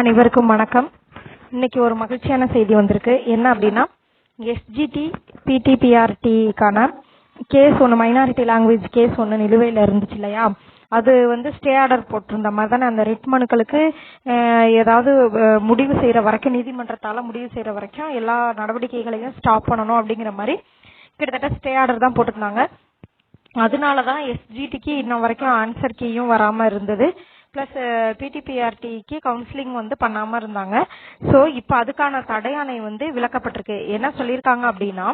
அனைவருக்கும் வணக்கம். இன்னைக்கு ஒரு மகிழ்ச்சியான செய்தி வந்திருக்கு. என்ன அப்படின்னா எஸ்ஜிடி பிடிபிஆர்டிக்கான கேஸ் ஒன்று மைனாரிட்டி லாங்குவேஜ் கேஸ் ஒன்று நிலுவையில் இருந்துச்சு இல்லையா? அது வந்து ஸ்டே ஆர்டர் போட்டிருந்த மாதிரி தானே அந்த ரிட் மனுக்களுக்கு ஏதாவது முடிவு செய்கிற வரைக்கும் நீதிமன்றத்தால் முடிவு செய்யற வரைக்கும் எல்லா நடவடிக்கைகளையும் ஸ்டாப் பண்ணணும் அப்படிங்கிற மாதிரி கிட்டத்தட்ட ஸ்டே ஆர்டர் தான் போட்டிருந்தாங்க. அதனால தான் எஸ்ஜிடிக்கு இன்ன வரைக்கும் ஆன்சர் கீயும் வராமல் இருந்தது. ப்ளஸ் பிடிபிஆர்டிக்கு கவுன்சிலிங் வந்து பண்ணாம இருந்தாங்க. ஸோ இப்போ அதுக்கான தடையாணை வந்து விளக்கப்பட்டிருக்கு. என்ன சொல்லியிருக்காங்க அப்படின்னா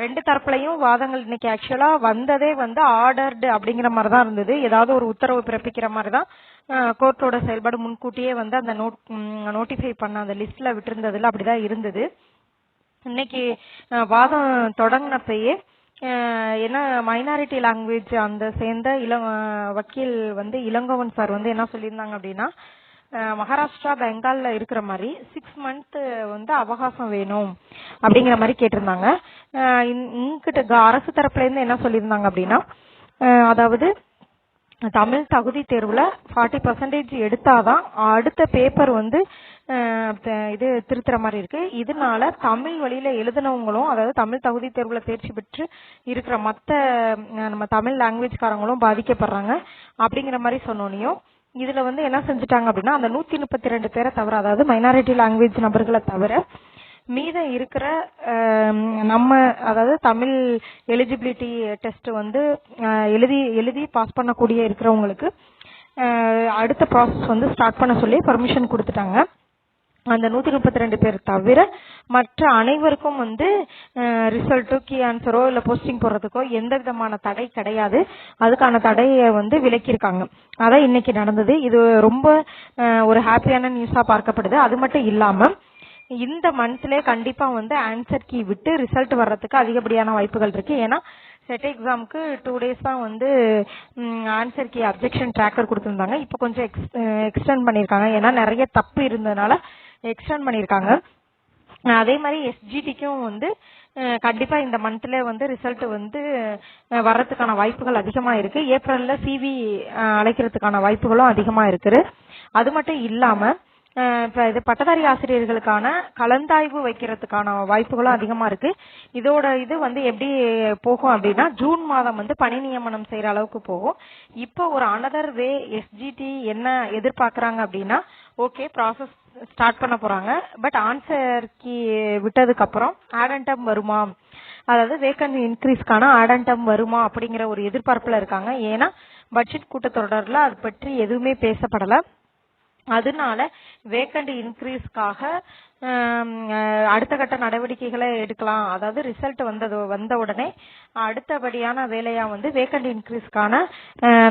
ரெண்டு தரப்புலையும் வாதங்கள் இன்னைக்கு ஆக்சுவலா வந்ததே வந்து ஆர்டர்டு அப்படிங்கிற மாதிரி தான் இருந்தது. ஏதாவது ஒரு உத்தரவு பிறப்பிக்கிற மாதிரி தான் கோர்ட்டோட செயல்பாடு முன்கூட்டியே வந்து அந்த நோட் நோட்டிஃபை பண்ண அந்த லிஸ்ட்ல விட்டிருந்ததுல அப்படிதான் இருந்தது. இன்னைக்கு வாதம் தொடங்கினப்பயே என்ன மைனாரிட்டி லாங்குவேஜ் அந்த சேர்ந்த இள வக்கீல் வந்து இளங்கோவன் சார் வந்து என்ன சொல்லியிருந்தாங்க அப்படின்னா மகாராஷ்டிரா பெங்கால்ல இருக்கிற மாதிரி சிக்ஸ் மந்த் வந்து அவகாசம் வேணும் அப்படிங்கிற மாதிரி கேட்டிருந்தாங்க. இங்கிட்ட க- அரசு தரப்புல இருந்து என்ன சொல்லியிருந்தாங்க அப்படின்னா அதாவது தமிழ் தகுதி தேர்வில் ஃபார்ட்டி பர்சன்டேஜ் எடுத்தாதான் அடுத்த பேப்பர் வந்து இது திருத்துற மாதிரி இருக்கு. இதனால தமிழ் வழியில எழுதினவங்களும் அதாவது தமிழ் தகுதி தேர்வுல தேர்ச்சி பெற்று இருக்கிற மற்ற நம்ம தமிழ் லாங்குவேஜ்காரங்களும் பாதிக்கப்படுறாங்க. அப்படிங்கிற மாதிரி சொன்னோனையும் இதுல வந்து என்ன செஞ்சுட்டாங்க அப்படின்னா அந்த நூத்தி முப்பத்தி ரெண்டு பேரை தவிர அதாவது மைனாரிட்டி லாங்குவேஜ் நபர்களை தவிர மீதம் இருக்கிற நம்ம அதாவது தமிழ் எலிஜிபிலிட்டி டெஸ்ட் வந்து எழுதி எழுதி பாஸ் பண்ணக்கூடிய இருக்கிறவங்களுக்கு அடுத்த ப்ராசஸ் வந்து ஸ்டார்ட் பண்ண சொல்லி பர்மிஷன் கொடுத்துட்டாங்க. அந்த நூத்தி முப்பத்தி ரெண்டு பேர் தவிர மற்ற அனைவருக்கும் வந்து ரிசல்ட்டோ கீ ஆன்சரோ இல்ல போஸ்டிங் போடுறதுக்கோ எந்த விதமான தடை கிடையாது. அதுக்கான தடையை வந்து விலக்கியிருக்காங்க. அதான் இன்னைக்கு நடந்தது. இது ரொம்ப ஒரு ஹாப்பியான நியூஸா பார்க்கப்படுது. அது மட்டும் இல்லாம இந்த மந்த்லயே கண்டிப்பா வந்து ஆன்சர் கீ விட்டு ரிசல்ட் வர்றதுக்கு அதிகப்படியான வாய்ப்புகள் இருக்கு. ஏன்னா செட் எக்ஸாமுக்கு டூ டேஸ் தான் வந்து ஆன்சர் கீ அப்ஜெக்ஷன் ட்ராக்கர் கொடுத்துருந்தாங்க. இப்போ கொஞ்சம் எக்ஸ்டெண்ட் பண்ணியிருக்காங்க. ஏன்னா நிறைய தப்பு இருந்ததுனால எக்ஸ்டெண்ட் பண்ணியிருக்காங்க. அதே மாதிரி எஸ்ஜிடிக்கும் வந்து கண்டிப்பா இந்த மந்த்ல வந்து ரிசல்ட் வந்து வர்றதுக்கான வாய்ப்புகள் அதிகமா இருக்கு. ஏப்ரல்ல சிவி அழைக்கிறதுக்கான வாய்ப்புகளும் அதிகமா இருக்குது அது மட்டும் இல்லாம இப்போ இது பட்டதாரி ஆசிரியர்களுக்கான கலந்தாய்வு வைக்கிறதுக்கான வாய்ப்புகளும் அதிகமா இருக்கு. இதோட இது வந்து எப்படி போகும் அப்படின்னா ஜூன் மாதம் வந்து பணி நியமனம் செய்யற அளவுக்கு போகும். இப்போ ஒரு அனதர் வே எஸ்ஜிடி என்ன எதிர்பார்க்கறாங்க அப்படின்னா ஓகே ப்ராசஸ் ஸ்டார்ட் பண்ண போறாங்க. பட் ஆன்சர் கீ விட்டதுக்கு அப்புறம் ஆடன்டம் வருமா? அதாவது வேக்கன்சி இன்க்ரீஸ்க்கான ஆடன்டம் வருமா அப்படிங்கிற ஒரு எதிர்பார்ப்புல இருக்காங்க. ஏன்னா பட்ஜெட் கூட்டத்தொடர்ல அது பற்றி எதுவுமே பேசப்படல. அதனால வேக்கண்ட் இன்க்ரீஸ்க்காக அடுத்த கட்ட நடவடிக்கைகளை எடுக்கலாம். அதாவது ரிசல்ட் வந்தது வந்த உடனே அடுத்தபடியான வேலையா வந்து வேக்கண்ட் இன்க்ரீஸ்க்கான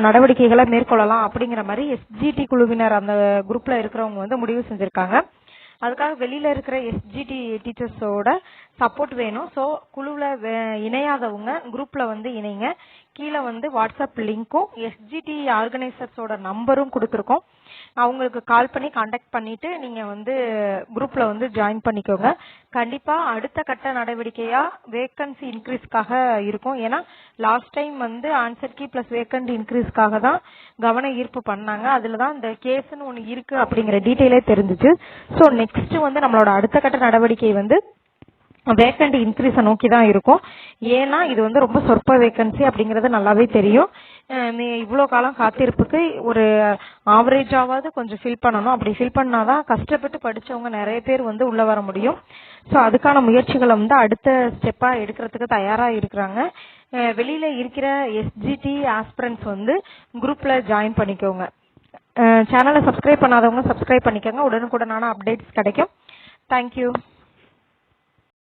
நடவடிக்கைகளை மேற்கொள்ளலாம் அப்படிங்கிற மாதிரி எஸ்ஜிடி குழுவினர் அந்த குரூப்ல இருக்கிறவங்க வந்து முடிவு செஞ்சிருக்காங்க. அதுக்காக வெளியில இருக்கிற எஸ்ஜிடி டீச்சர்ஸோட சப்போர்ட் வேணும். ஸோ குழுவில் இணையாதவங்க குரூப்ல வந்து இணைங்க. கீழே வந்து வாட்ஸ்அப் லிங்க்கும் எஸ்ஜிடி ஆர்கனைசர்ஸோட நம்பரும் கொடுத்துருக்கோம். அவங்களுக்கு கால் பண்ணி காண்டாக்ட் பண்ணிட்டு நீங்க வந்து குரூப்ல வந்து ஜாயின் பண்ணிக்கோங்க. கண்டிப்பா அடுத்த கட்ட நடவடிக்கையா வேகன்சி இன்க்ரீஸ்க்காக இருக்கும். ஏன்னா லாஸ்ட் டைம் வந்து ஆன்சர் கீ பிளஸ் வேகன்ட் இன்க்ரீஸ்க்காக தான் கவன ஈர்ப்பு பண்ணாங்க. அதுல தான் இந்த கேஸ்னு ஒன்று இருக்கு அப்படிங்கிற டீட்டெயிலே தெரிஞ்சுச்சு. ஸோ நெக்ஸ்ட் வந்து நம்மளோட அடுத்த கட்ட நடவடிக்கை வந்து வேக்கண்ட் இன்க்ரீஸை நோக்கி தான் இருக்கும். ஏன்னா இது வந்து ரொம்ப சொற்ப வேக்கன்சி அப்படிங்கறது நல்லாவே தெரியும். நீ இவ்வளோ காலம் காத்திருப்புக்கு ஒரு ஆவரேஜாவது கொஞ்சம் ஃபில் பண்ணணும். அப்படி ஃபில் பண்ணாதான் கஷ்டப்பட்டு படித்தவங்க நிறைய பேர் வந்து உள்ளே வர முடியும். ஸோ அதுக்கான முயற்சிகளை வந்து அடுத்த ஸ்டெப்பாக எடுக்கிறதுக்கு தயாராக இருக்கிறாங்க. வெளியில் இருக்கிற எஸ்ஜிடி ஆஸ்பிரன்ஸ் வந்து குரூப்பில் ஜாயின் பண்ணிக்கோங்க. சேனலை சப்ஸ்கிரைப் பண்ணாதவங்க சப்ஸ்கிரைப் பண்ணிக்கோங்க. உடனுக்குடனான அப்டேட்ஸ் கிடைக்கும். தேங்க்யூ